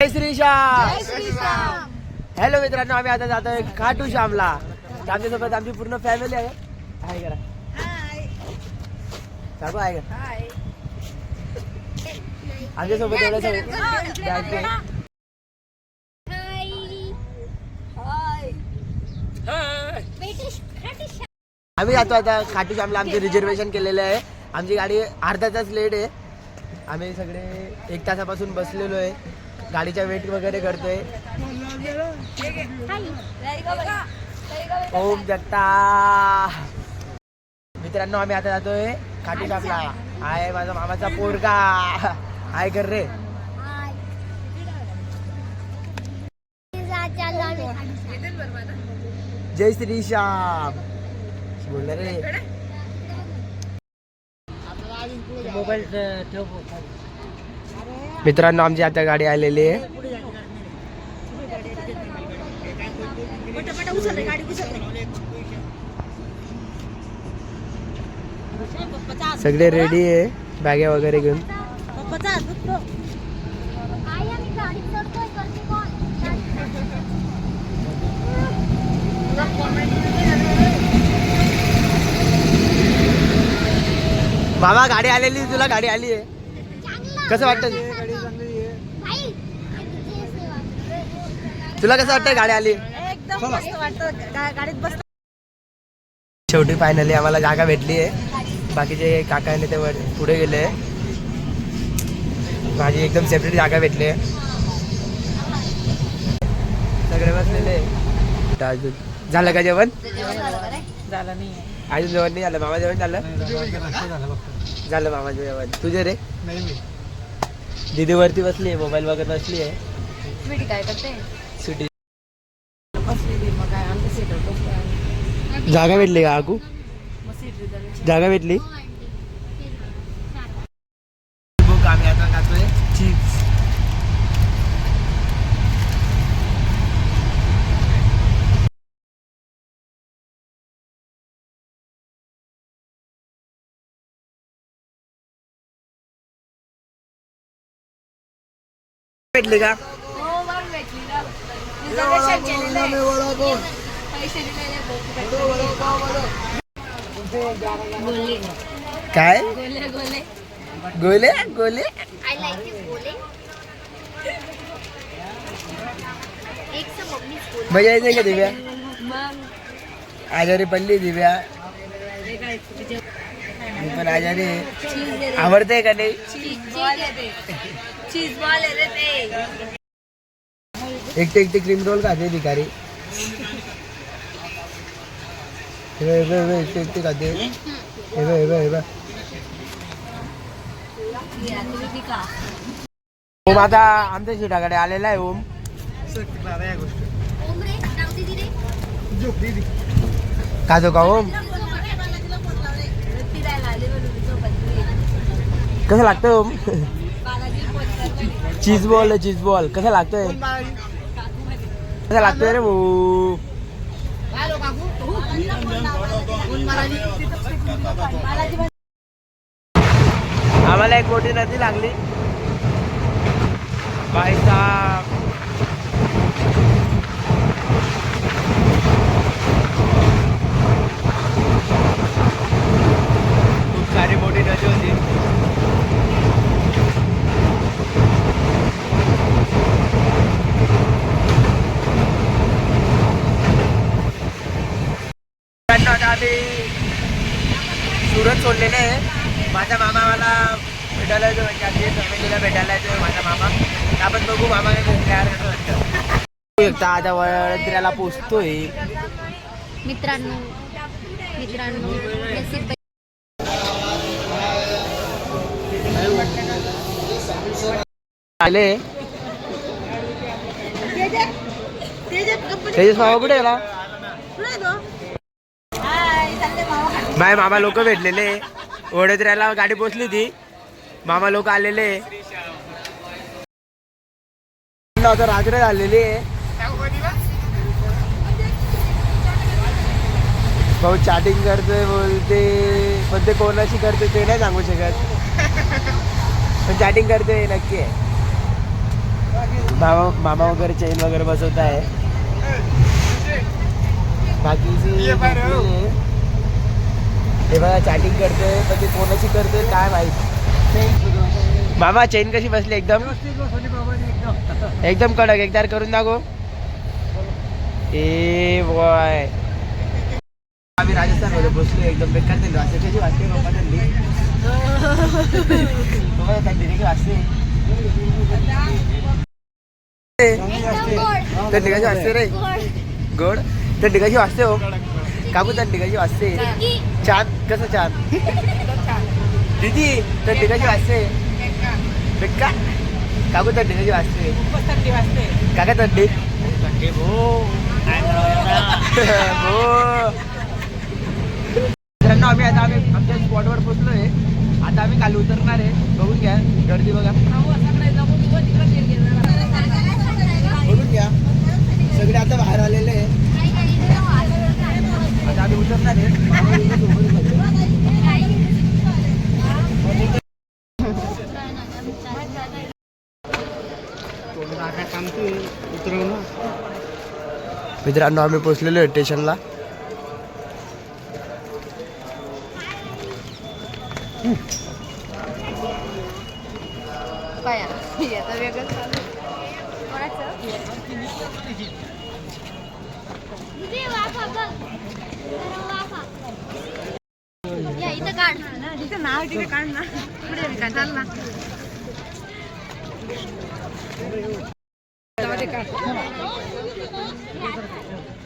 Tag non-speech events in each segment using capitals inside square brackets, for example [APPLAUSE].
जय Shri Shyam hello मित्रांनो आम्ही आता जातोय खाटू श्यामला. आमच्यासोबत आमची पूर्ण फॅमिली आहे. आहे करा सांगू आहे का? आमच्यासोबत सगळं. आम्ही जातो आता खाटू श्यामला आमचे रिझर्वेशन केलेलं आहे. आमची गाडी अर्धा तास लेट आहे. आम्ही सगळे एक तासापासून बसलेलो आहे. गाडीचा वेट वगैरे करतोय. ओम जगता. मित्रांनो आम्ही आता जातोय खाटू श्यामला आहे माझा मामाचा पोरगा. हाय कर रे. जय श्री श्याम. बोल रे. मोबाईल ठेव. मित्रांनो आमची आता गाडी आलेली आहे. सगळे रेडी आहे बॅगे वगैरे घेऊन. मामा गाडी आलेली तुला गाडी आली आहे. कसं वाटतं? तुला कसं वाटतं गाडी आली? एकदम मस्त वाटतं. गा- गाडीत बस शेवटी फायनली आम्हाला जागा भेटली आहे. बाकीचे काका आणि ते वर- पुढे गेले माझी एकदम सेपरेट जागा भेटली आहे. सगळे बसलेले अजून झालं का जेवण? झालं नाही. अजून जेवण नाही झालं. मामा जेवण झालं? झालं मामाचं जेवण. तुझे रे? दीदी वरती बसली आहे. मोबाईल वगैरे बसली आहे. काय करते? सुटी बसलेली मग काय आमच्या सीटर बसलो जागा भेटली का आकू मग सीट रिझर्वेशन जागा भेटली बुक आम्ही आता खातोय चीज भेटली का हो मला भेटली ना रिझर्वेशन केलेलं आहे पैसे दिलेले गोले काय? गोले गोले. मजा येते का दिव्या? [LAUGHS] आजारी पडली दिव्या। मी पण आजारी आवडते का नाही चीज बॉल आहे ते चीज बॉल आहे रे ते एकटे एकटे क्रीम रोल खाते भिकारी. हे एकटे एकटे खाते. हे बघ, हे बघ, हे बघ. ओम आता आमच्या शिटाकडे आलेला आहे ओम. ओम रे खातो का ओम? कसं लागतं ओम? [LAUGHS] Cheese ball cheese ball. कसं लागतंय? कसं लागतंय रे भाऊ आम्हाला एक मोठी नदी लागली. साहब खूप सारी मोठी नदी होती मित्रांनो, आता आम्ही सुरत सोडलेले आहे माझा मामा मला भेटायला येतो म्हणजे आमची फॅमिलीला भेटायला येतो माझा मामा. आपण बघू मामा तयार बघू शकता आता वडोदऱ्याला पोचतोय. मित्रांनो मित्रांनो आले. तेजस मामा कुठे गेला माझे मामा लोक भेटलेले. वडोदऱ्याला गाडी पोचली ती मामा लोक आलेले. आता रात्र झालेली आहे. भाऊ चॅटिंग करतोय बोलते पण ते कोणाशी करते ते नाही सांगू शकत. पण चॅटिंग करते नक्की आहे. मामा मामा वगैरे चेन वगैरे बसवत आहे. बाकीची हे बघा चॅटिंग करते पण ते कोणाशी करते काय माहीत. मामा चेन कशी बसली एकदम? एकदम कडक एकदा करून दाखव. ए बॉय आम्ही राजस्थानमध्ये बसलो एकदम बेकार दिलो असं कशी वाटते बाबा थंडी? बाबा थंडी कशी वाजते रे? गोड. थंडी कशी वाजते हो? थंडी कशी वाजते. छान कसं छान दीदी वाजते. बेकार काकू थंडी कशी वाजते. थंडी वाजते काका थंडी मित्रांनो आम्ही आता आम्ही आमच्या स्पॉटवर पोहोचलोय. आता आम्ही खाली उतरणार आहे. बघून घ्या. गर्दी बघा बघून घ्या सगळे आता बाहेर आलेले आहे आता आम्ही उतरणार मित्रांनो आम्ही पोहोचलेलो आहे स्टेशनला या इथं काढ. नाव तिथे काढ ना. पुढे चाल ना.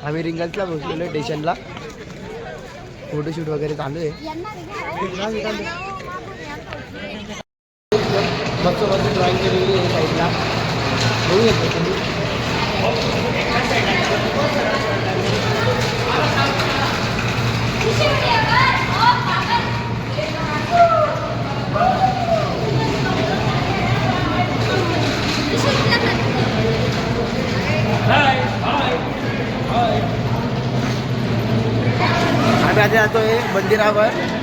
आम्ही रिंगल्सला पोहोचलेलो आहे स्टेशनला फोटोशूट वगैरे चालू आहे मस्त मस्त ड्रॉइंग केलेली आहे साईडला बघू येतो तुम्ही आम्ही आता मंदिरावर.